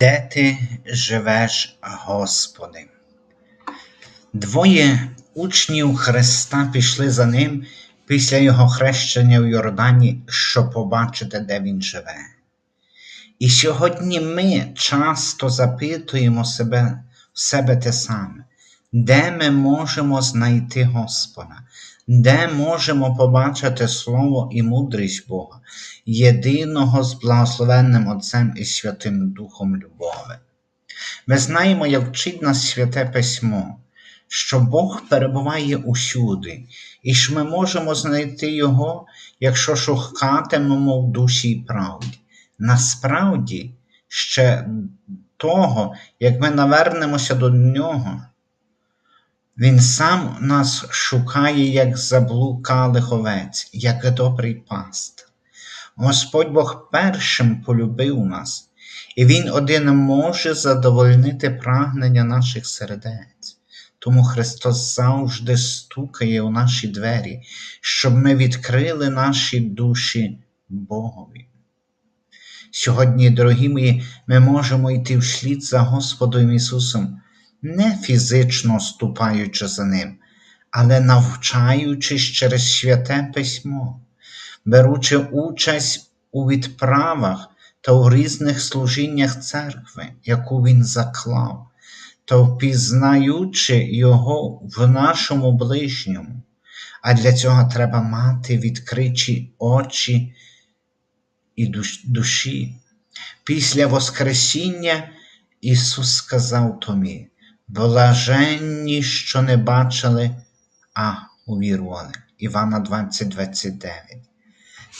Де ти живеш, Господи? Двоє учнів Христа пішли за ним після Його хрещення в Йордані, щоб побачити, де Він живе. І сьогодні ми часто запитуємо себе, себе те саме, де ми можемо знайти Господа, де можемо побачити Слово і мудрість Бога, єдиного з благословенним Отцем і Святим Духом Любови. Ми знаємо, як вчить нас Святе Письмо, що Бог перебуває усюди, і що ми можемо знайти Його, якщо шукатимемо в душі і правді. Насправді, ще того, як ми навернемося до Нього, Він сам нас шукає, як заблукалих овець, як добрий пастир. Господь Бог першим полюбив нас, і Він один може задовольнити прагнення наших сердець. Тому Христос завжди стукає у наші двері, щоб ми відкрили наші душі Богові. Сьогодні, дорогі мої, ми можемо йти вслід за Господом Ісусом, не фізично ступаючи за Ним, але навчаючись через святе письмо, беручи участь у відправах та у різних служіннях церкви, яку Він заклав, та впізнаючи Його в нашому ближньому. А для цього треба мати відкриті очі і душі. Після Воскресіння Ісус сказав Томі, блаженні, що не бачили, а увірували. Івана 20, 29.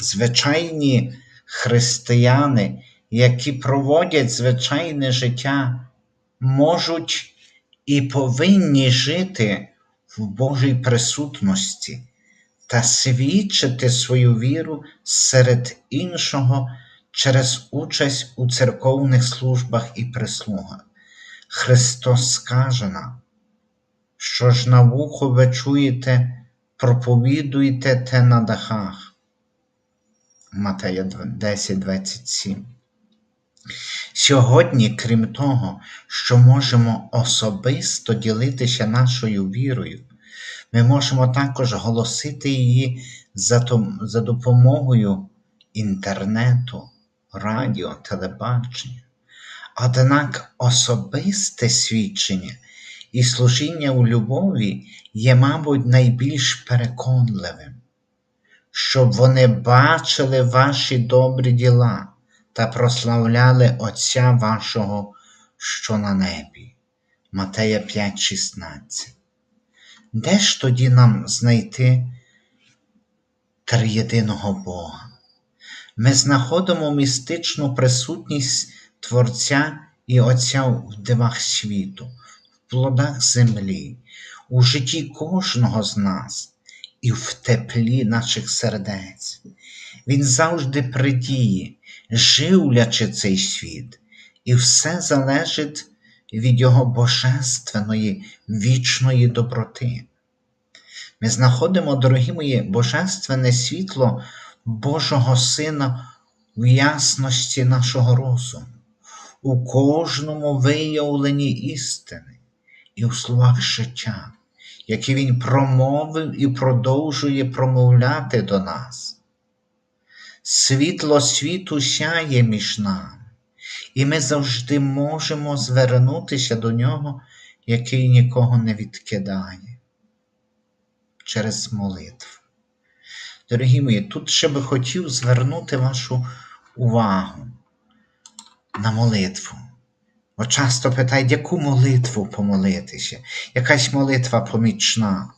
Звичайні християни, які проводять звичайне життя, можуть і повинні жити в Божій присутності та свідчити свою віру серед іншого через участь у церковних службах і прислугах. Христос скаже нам, що ж на вухо ви чуєте, проповідуйте те на дахах. Матея 10, 27. Сьогодні, крім того, що можемо особисто ділитися нашою вірою, ми можемо також голосити її за, допомогою інтернету, радіо, телебачення. Однак особисте свідчення і служіння у любові є, мабуть, найбільш переконливим, щоб вони бачили ваші добрі діла та прославляли Отця вашого, що на небі. Матея 5,16. Де ж тоді нам знайти триєдиного Бога? Ми знаходимо містичну присутність Творця і Отця в дивах світу, в плодах землі, у житті кожного з нас і в теплі наших сердець. Він завжди придіє, живлячи цей світ, і все залежить від Його божественної вічної доброти. Ми знаходимо, дорогі мої, божественне світло Божого Сина в ясності нашого розуму, у кожному виявленні істини і у словах життя, які Він промовив і продовжує промовляти до нас. Світло світу сяє між нами і ми завжди можемо звернутися до нього, який нікого не відкидає через молитву. Дорогі мої, тут ще би хотів звернути вашу увагу на молитву. Бо часто питають, яку молитву помолитися, якась молитва помічна.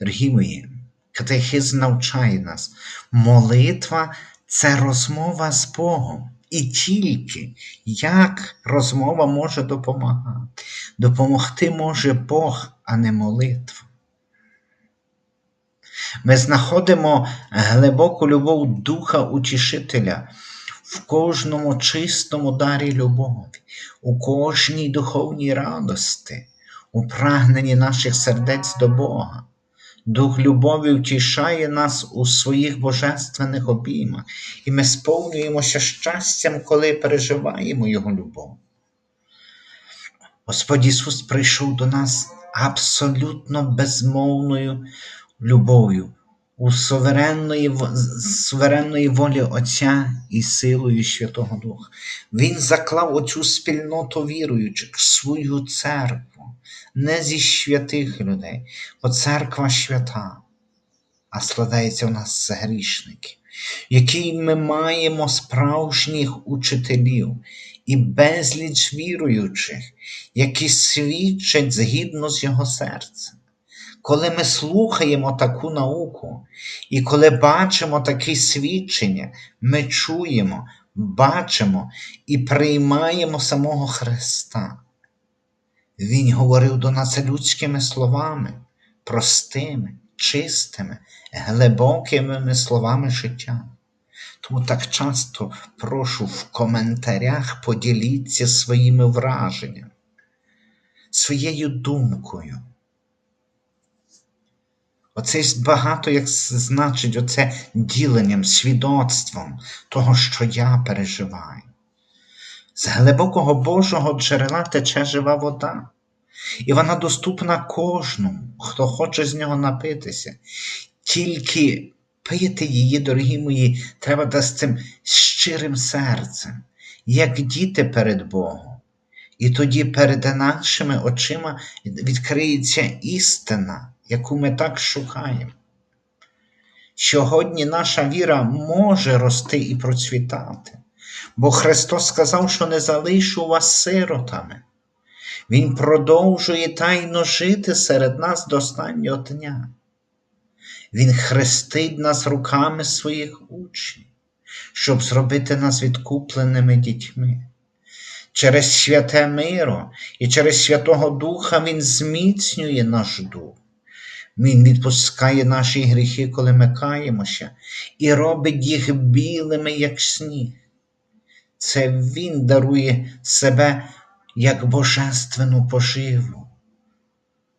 Дорогі мої, катехизм навчає нас, молитва це розмова з Богом. І тільки як розмова може допомагати. Допомогти може Бог, а не молитва. Ми знаходимо глибоку любов Духа Утішителя в кожному чистому дарі любові, у кожній духовній радості, у прагненні наших сердець до Бога, Дух любові втішає нас у своїх божественних обіймах, і ми сповнюємося щастям, коли переживаємо Його любов. Господь Ісус прийшов до нас абсолютно безмовною любов'ю, у суверенної, суверенної волі Отця і силою Святого Духа. Він заклав оцю спільноту віруючих, свою церкву, не зі святих людей, бо церква свята, а складається в нас з грішників, який ми маємо справжніх учителів і безліч віруючих, які свідчать згідно з його серцем. Коли ми слухаємо таку науку, і коли бачимо такі свідчення, ми чуємо, бачимо і приймаємо самого Христа. Він говорив до нас людськими словами, простими, чистими, глибокими словами життя. Тому так часто прошу в коментарях поділіться своїми враженнями, своєю думкою. Оце багато як значить оце діленням, свідоцтвом того, що я переживаю. З глибокого Божого джерела тече жива вода, і вона доступна кожному, хто хоче з нього напитися. Тільки пити її, дорогі мої, треба з цим щирим серцем, як діти перед Богом. І тоді перед нашими очима відкриється істина яку ми так шукаємо. Сьогодні наша віра може рости і процвітати, бо Христос сказав, що не залишу вас сиротами. Він продовжує тайно жити серед нас до останнього дня. Він хрестить нас руками своїх учнів, щоб зробити нас відкупленими дітьми. Через святе миро і через Святого Духа Він зміцнює наш дух. Він відпускає наші гріхи, коли ми каємося, і робить їх білими, як сніг. Це Він дарує себе як божественну поживу,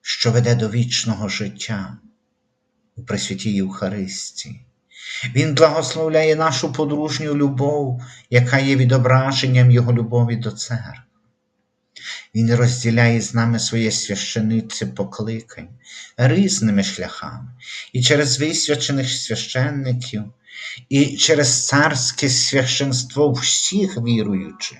що веде до вічного життя у Пресвятій Євхаристії. Він благословляє нашу подружню любов, яка є відображенням Його любові до церкви. Він розділяє з нами своє священице покликань різними шляхами, і через висвячених священників, і через царське священство всіх віруючих.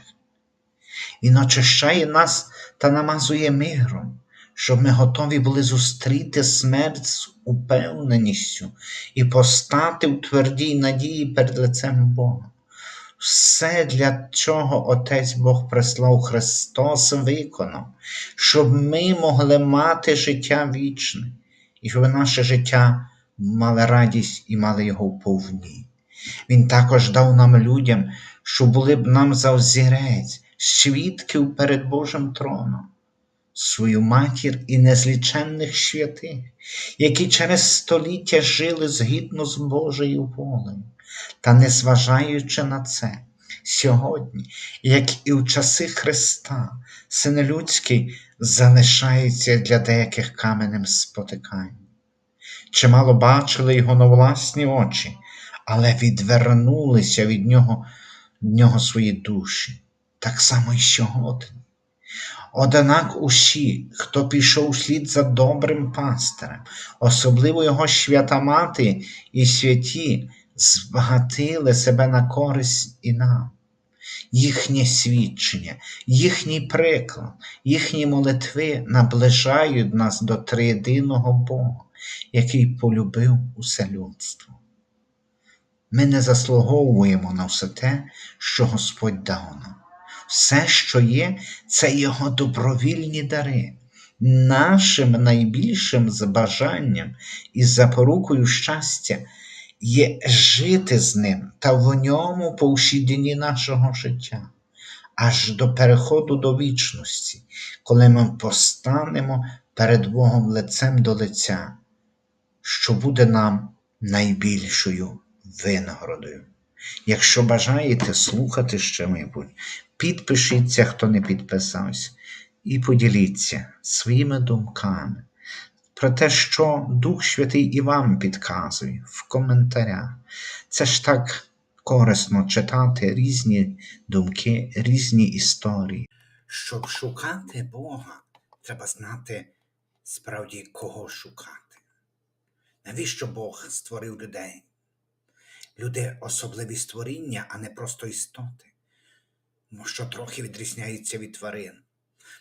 Він очищає нас та намазує миром, щоб ми готові були зустріти смерть з упевненістю і постати в твердій надії перед лицем Бога. Все, для чого Отець Бог прислав Христос, виконав, щоб ми могли мати життя вічне, і щоб наше життя мало радість і мало його вповні. Він також дав нам людям, що були б нам за взірець, свідків перед Божим троном, свою матір і незліченних святих, які через століття жили згідно з Божою волею. Та незважаючи на це, сьогодні, як і в часи Христа, Син Людський залишається для деяких каменем спотикань. Чимало бачили його на власні очі, але відвернулися від нього, від нього свої душі, так само й сьогодні. Однак усі, хто пішов слід за добрим пастирем, особливо його свята мати і святі, збагатили себе на користь і нам. Їхнє свідчення, їхній приклад, їхні молитви наближають нас до триєдиного Бога, який полюбив усе людство. Ми не заслуговуємо на все те, що Господь дав нам. Все, що є, це Його добровільні дари. Нашим найбільшим забажанням і запорукою щастя є жити з ним та в ньому по всі дні нашого життя, аж до переходу до вічності, коли ми постанемо перед Богом лицем до лиця, що буде нам найбільшою винагородою. Якщо бажаєте слухати ще майбутнє, підпишіться, хто не підписався, і поділіться своїми думками про те, що Дух Святий і вам підказує в коментарях. Це ж так корисно читати різні думки, різні історії. Щоб шукати Бога, треба знати справді кого шукати. Навіщо Бог створив людей? Люди особливі створіння, а не просто істоти, Мо що трохи відрізняються від тварин.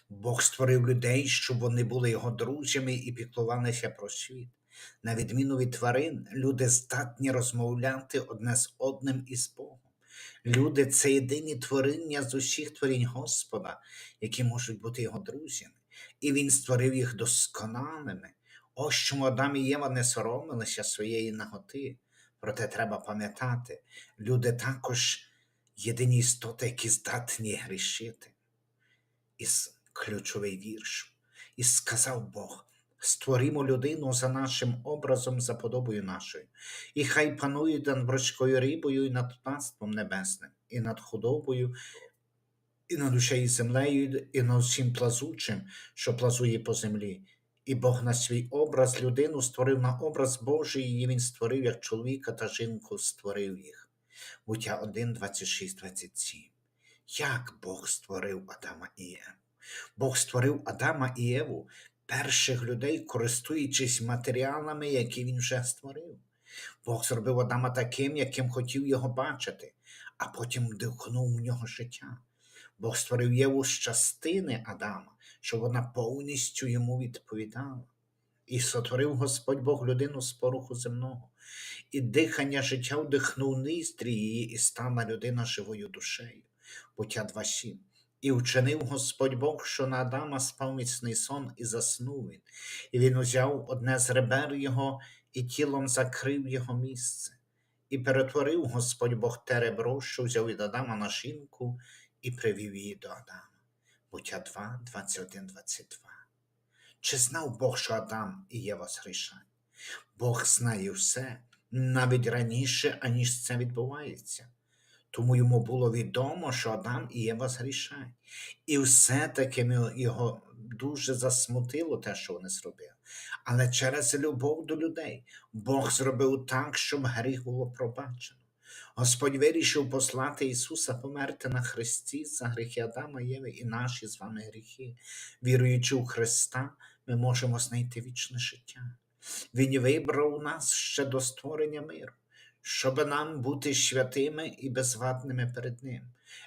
Бог створив людей, щоб вони були його друзями і піклувалися про світ. На відміну від тварин, люди здатні розмовляти одне з одним із Богом. Люди це єдині творіння з усіх творінь Господа, які можуть бути його друзями, і він створив їх досконалими. Ось чому Адам і Єва не соромилися своєї наготи. Проте треба пам'ятати, люди також єдині істоти, які здатні грішити. І ключовий вірш. І сказав Бог: створімо людину за нашим образом, за подобою нашою, і хай панують над брочкою рибою і над птаством небесним, і над худобою, і над усією землею, і над усім плазучим, що плазує по землі. І Бог на свій образ людину створив на образ Божий, і він створив як чоловіка та жінку створив їх. Буття 1, 26, 27. Як Бог створив Адама і Єву? Бог створив Адама і Єву, перших людей, користуючись матеріалами, які він вже створив. Бог зробив Адама таким, яким хотів його бачити, а потім вдихнув в нього життя. Бог створив Єву з частини Адама, щоб вона повністю йому відповідала. І сотворив Господь Бог людину з поруху земного, і дихання життя вдихнув ніздрі її, і стала людина живою душею. Буття 2.7. І вчинив Господь Бог, що на Адама спав міцний сон, і заснув він, і він узяв одне з ребер його і тілом закрив його місце, і перетворив Господь Бог те ребро, що взяв від Адама на жінку, і привів її до Адама. Буття 2, 21, 22. Чи знав Бог, що Адам і Єва згрішать? Бог знає все навіть раніше, аніж це відбувається. Тому йому було відомо, що Адам і Єва згрішають. І все-таки його дуже засмутило те, що вони зробили. Але через любов до людей Бог зробив так, щоб гріх було пробачено. Господь вирішив послати Ісуса померти на Христі за гріхи Адама, Єви і наші з вами гріхи. Віруючи у Христа, ми можемо знайти вічне життя. Він вибрав нас ще до створення миру, щоб нам бути святими і безвадними перед Ним.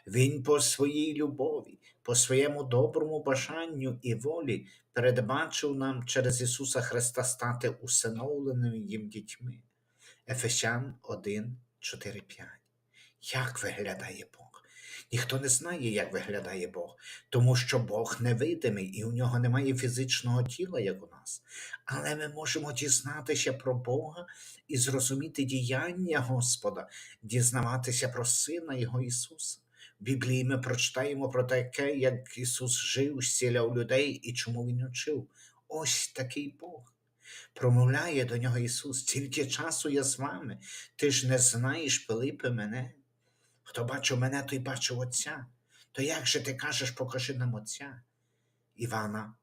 Він по своїй любові, по своєму доброму бажанню і волі передбачив нам через Ісуса Христа стати усиновленими їм дітьми. Ефесян 1, 4, 5. Як виглядає Бог? Ніхто не знає, як виглядає Бог, тому що Бог невидимий і у нього немає фізичного тіла, як у нас. Але ми можемо дізнатися про Бога і зрозуміти діяння Господа, дізнаватися про Сина Його Ісуса. В Біблії ми прочитаємо про таке, як Ісус жив, зціляв людей і чому Він учив. Ось такий Бог. Промовляє до нього Ісус, тільки часу я з вами, ти ж не знаєш, Пилипе, мене. Хто бачив мене, той бачив Отця. То як же ти кажеш, покажи нам Отця? Івана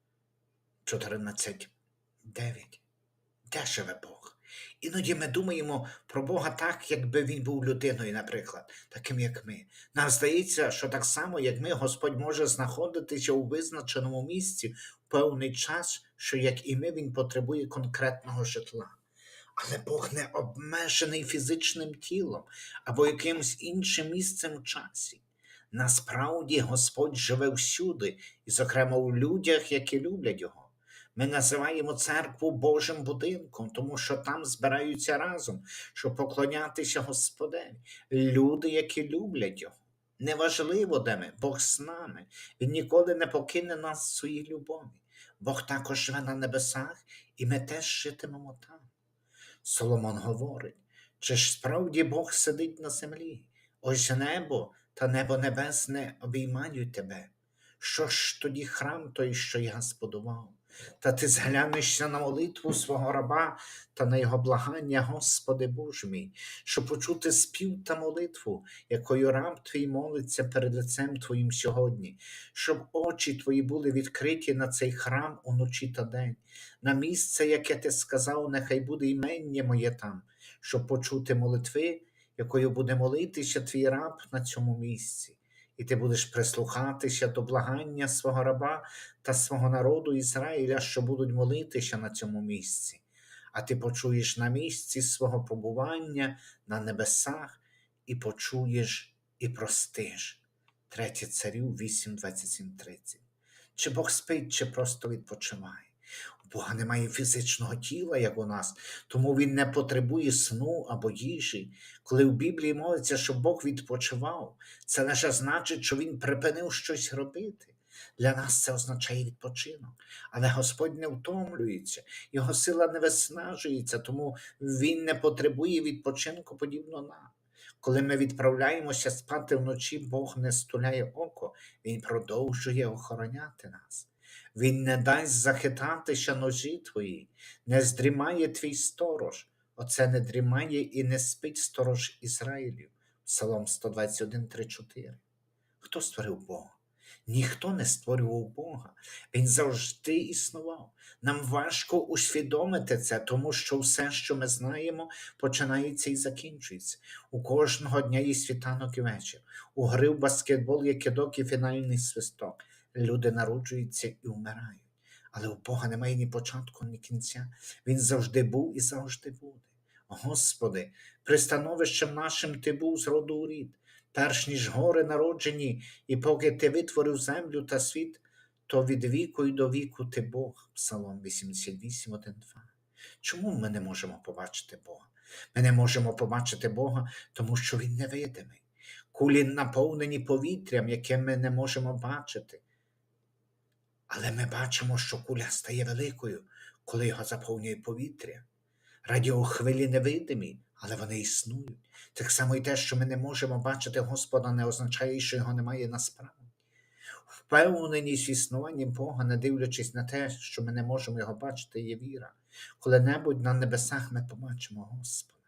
14, 9. Де живе Бог? Іноді ми думаємо про Бога так, якби він був людиною, наприклад, таким як ми. Нам здається, що так само, як ми, Господь може знаходитися у визначеному місці в певний час, що як і ми, Він потребує конкретного житла. Але Бог не обмежений фізичним тілом або якимось іншим місцем в часі. Насправді Господь живе всюди, і, зокрема, у людях, які люблять Його. Ми називаємо церкву Божим будинком, тому що там збираються разом, щоб поклонятися Господеві. Люди, які люблять Його. Неважливо, де ми, Бог з нами. Він ніколи не покине нас в своїй любові. Бог також живе на небесах, і ми теж житимемо там. Соломон говорить, чи ж справді Бог сидить на землі? Ось небо та небо небесне обіймають тебе. Що ж тоді храм той, що я збудував? Та ти зглянешся на молитву свого раба та на його благання, Господи Боже мій, щоб почути спів та молитву, якою раб твій молиться перед лицем Твоїм сьогодні, щоб очі твої були відкриті на цей храм уночі та день, на місце, яке ти сказав, нехай буде імення моє там, щоб почути молитви, якою буде молитися твій раб на цьому місці. І ти будеш прислухатися до благання свого раба та свого народу Ізраїля, що будуть молитися на цьому місці. А ти почуєш на місці свого побування на небесах, і почуєш і простиш. 3 царів 8, 27, 30. Чи Бог спить, чи просто відпочиває? Бога немає фізичного тіла, як у нас, тому Він не потребує сну або їжі. Коли в Біблії мовиться, що Бог відпочивав, це лише значить, що Він припинив щось робити. Для нас це означає відпочинок. Але Господь не втомлюється, його сила не виснажується, тому Він не потребує відпочинку подібно нам. Коли ми відправляємося спати вночі, Бог не стуляє око, Він продовжує охороняти нас. Він не дасть захитатися ножі твої, не здрімає твій сторож. Оце не дрімає і не спить сторож Ізраїлів. Псалом 121, 3, 4. Хто створив Бога? Ніхто не створював Бога. Він завжди існував. Нам важко усвідомити це, тому що все, що ми знаємо, починається і закінчується. У кожного дня є світанок і вечір. У гри в баскетбол є кидок і фінальний свисток. Люди народжуються і вмирають. Але у Бога немає ні початку, ні кінця. Він завжди був і завжди буде. Господи, пристановищем нашим Ти був з роду у рід, перш ніж гори народжені, і поки Ти витворив землю та світ, то від віку й до віку Ти Бог. Псалом 88, 1, 2. Чому ми не можемо побачити Бога? Ми не можемо побачити Бога, тому що Він невидимий. Кулі наповнені повітрям, яке ми не можемо бачити. Але ми бачимо, що куля стає великою, коли його заповнює повітря. Радіохвилі невидимі, але вони існують. Так само і те, що ми не можемо бачити Господа, не означає, що його немає насправді. Впевненість в існуванні Бога, не дивлячись на те, що ми не можемо його бачити, є віра. Коли-небудь на небесах ми побачимо Господа.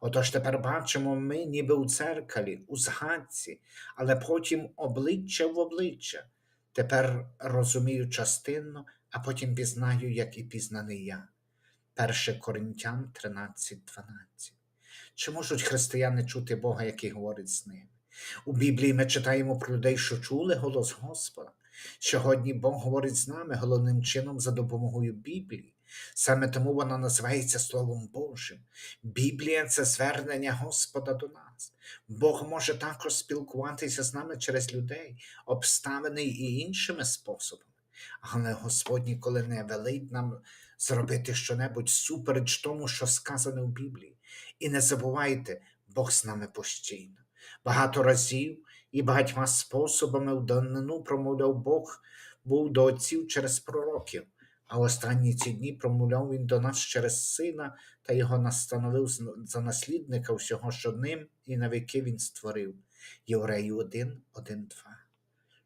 Отож тепер бачимо ми, ніби у церкалі, у згадці, але потім обличчя в обличчя. Тепер розумію частинно, а потім пізнаю, як і пізнаний я. 1 Коринтян 13, 12. Чи можуть християни чути Бога, який говорить з ними? У Біблії ми читаємо про людей, що чули голос Господа. Сьогодні Бог говорить з нами головним чином за допомогою Біблії. Саме тому вона називається Словом Божим. Біблія це звернення Господа до нас. Бог може також спілкуватися з нами через людей, обставини і іншими способами. Але Господь ніколи не велить нам зробити щонебудь супереч тому, що сказано в Біблії. І не забувайте, Бог з нами постійно. Багато разів і багатьма способами в данину промовляв Бог був до отців через пророків, а останні ці дні промовляв він до нас через сина та його настановив за наслідника всього, що ним і на віки він створив. Євреї 1, 1, 2.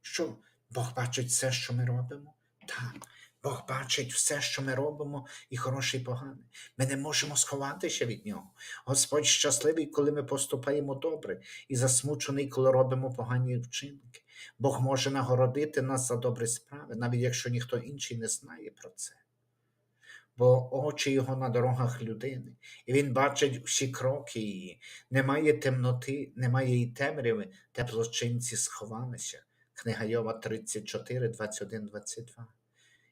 Що Бог бачить все, що ми робимо? Так. Бог бачить все, що ми робимо, і хороше, і погане. Ми не можемо сховатися від нього. Господь щасливий, коли ми поступаємо добре, і засмучений, коли робимо погані вчинки. Бог може нагородити нас за добрі справи, навіть якщо ніхто інший не знає про це. Бо очі його на дорогах людини, і він бачить всі кроки її. Немає темноти, немає і темряви, де площинці сховалися. Книга Йова 34, 21, 22.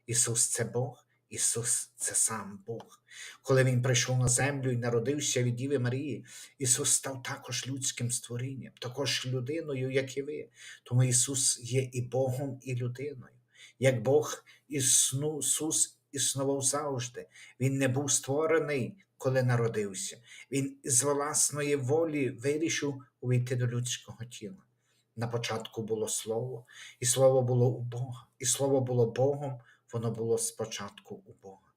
Ісус це Бог, Ісус це сам Бог. Коли Він прийшов на землю і народився від Діви Марії, Ісус став також людським створінням, також людиною, як і ви. Тому Ісус є і Богом, і людиною. Як Бог Ісус існував завжди, Він не був створений, коли народився. Він із власної волі вирішив увійти до людського тіла. На початку було Слово, і Слово було у Бога, і Слово було Богом, воно було спочатку у Бога.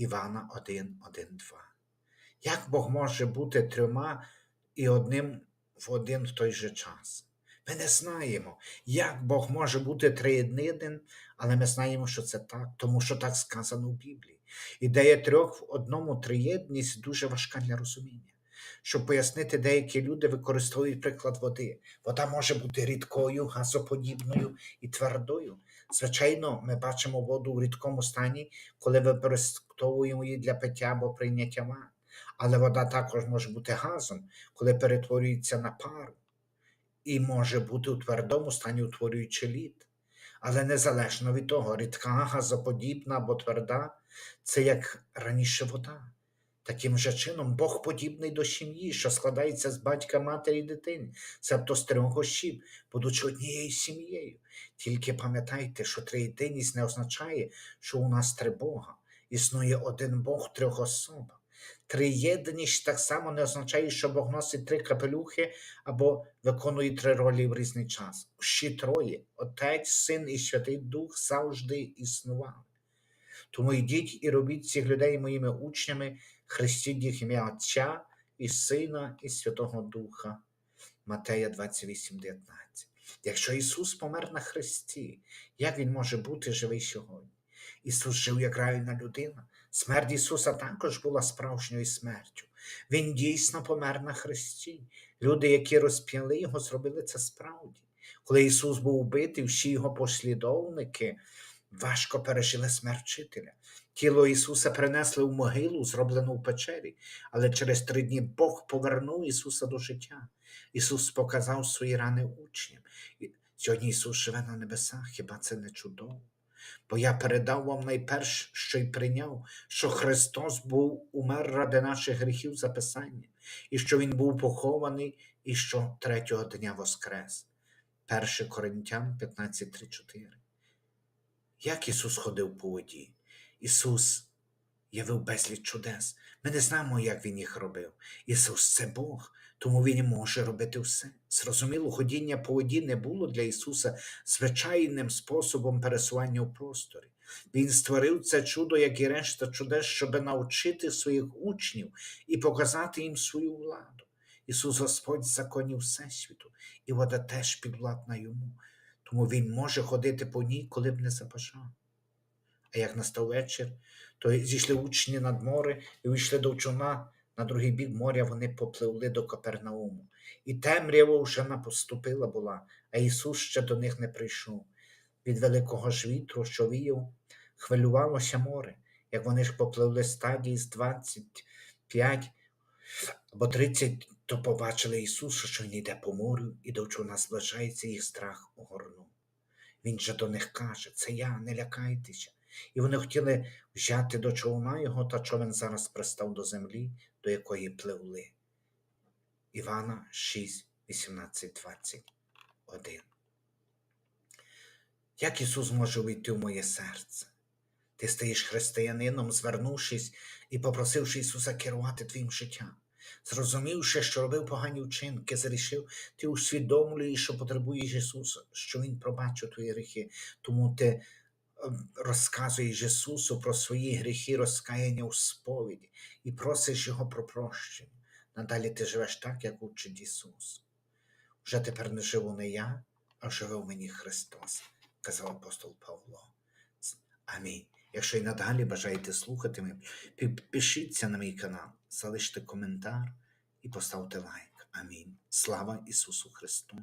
Івана 1, 1, 2. Як Бог може бути трьома і одним в один в той же час? Ми не знаємо, як Бог може бути триєдним, але ми знаємо, що це так, тому що так сказано в Біблії. Ідея трьох в одному триєдність дуже важка для розуміння. Щоб пояснити, деякі люди використовують приклад води. Вода може бути рідкою, газоподібною і твердою. Звичайно, ми бачимо воду у рідкому стані, коли використовуємо її для пиття або прийняття ванн. Але вода також може бути газом, коли перетворюється на пару, і може бути у твердому стані, утворюючи лід. Але незалежно від того, рідка, газоподібна або тверда, це як раніше вода. Таким же чином, Бог подібний до сім'ї, що складається з батька, матері дитини, себто з трьох осіб, будучи однією сім'єю. Тільки пам'ятайте, що триєдиність не означає, що у нас три Бога. Існує один Бог трьох особах. Триєдність так само не означає, що Бог носить три капелюхи або виконує три ролі в різний час. Всі троє Отець, Син і Святий Дух завжди існували. Тому йдіть і робіть цих людей моїми учнями, хрестіть їх ім'я Отця і Сина і Святого Духа. Матея 28,19. Якщо Ісус помер на хресті, як Він може бути живий сьогодні? Ісус жив як реальна людина. Смерть Ісуса також була справжньою смертю. Він дійсно помер на хресті. Люди, які розп'яли його, зробили це справді. Коли Ісус був убитий, всі його послідовники важко пережили смерть вчителя. Тіло Ісуса принесли в могилу, зроблену в печері, але через три дні Бог повернув Ісуса до життя. Ісус показав свої рани учням. Сьогодні Ісус живе на небесах, хіба це не чудово? Бо я передав вам найперш, що й прийняв, що Христос був умер ради наших гріхів за Писання, і що Він був похований, і що третього дня воскрес. 1 Коринтян 15.3.4 Як Ісус ходив по воді? Ісус явив безліч чудес. Ми не знаємо, як Він їх робив. Ісус це Бог, тому Він може робити все. Зрозуміло, ходіння по воді не було для Ісуса звичайним способом пересування у просторі. Він створив це чудо, як і решта чудес, щоб навчити своїх учнів і показати їм свою владу. Ісус Господь законів Всесвіту, і вода теж підвладна йому, тому Він може ходити по ній, коли б не забажав. А як настав вечір, то зійшли учні над море і вийшли до човна на другий бік моря, вони попливли до Капернауму. І темрява вже напоступила була, а Ісус ще до них не прийшов. Від великого ж вітру, що віяв, хвилювалося море, як вони ж попливли стадії з 25 або 30, то побачили Ісуса, що Він йде по морю, і до човна зближається їх страх огорнув. Він же до них каже: Це я, не лякайтеся. І вони хотіли взяти до човна його, та човен зараз пристав до землі, до якої пливли. Івана 6, 18, 21. Як Ісус може війти в моє серце? Ти стаєш християнином, звернувшись і попросивши Ісуса керувати твоїм життям. Зрозумівши, що робив погані вчинки, зарішив, ти усвідомлюєш, що потребуєш Ісуса, що Він пробачив твої гріхи. Тому ти е, розказуєш Ісусу про свої гріхи, розкаяння у сповіді і просиш Його про прощення. Надалі ти живеш так, як учить Ісус. Вже тепер не живу не я, а живе в мені Христос, казав апостол Павло. Амінь. Якщо і надалі бажаєте слухати підпишіться на мій канал, залиште коментар і поставте лайк. Амінь. Слава Ісусу Христу!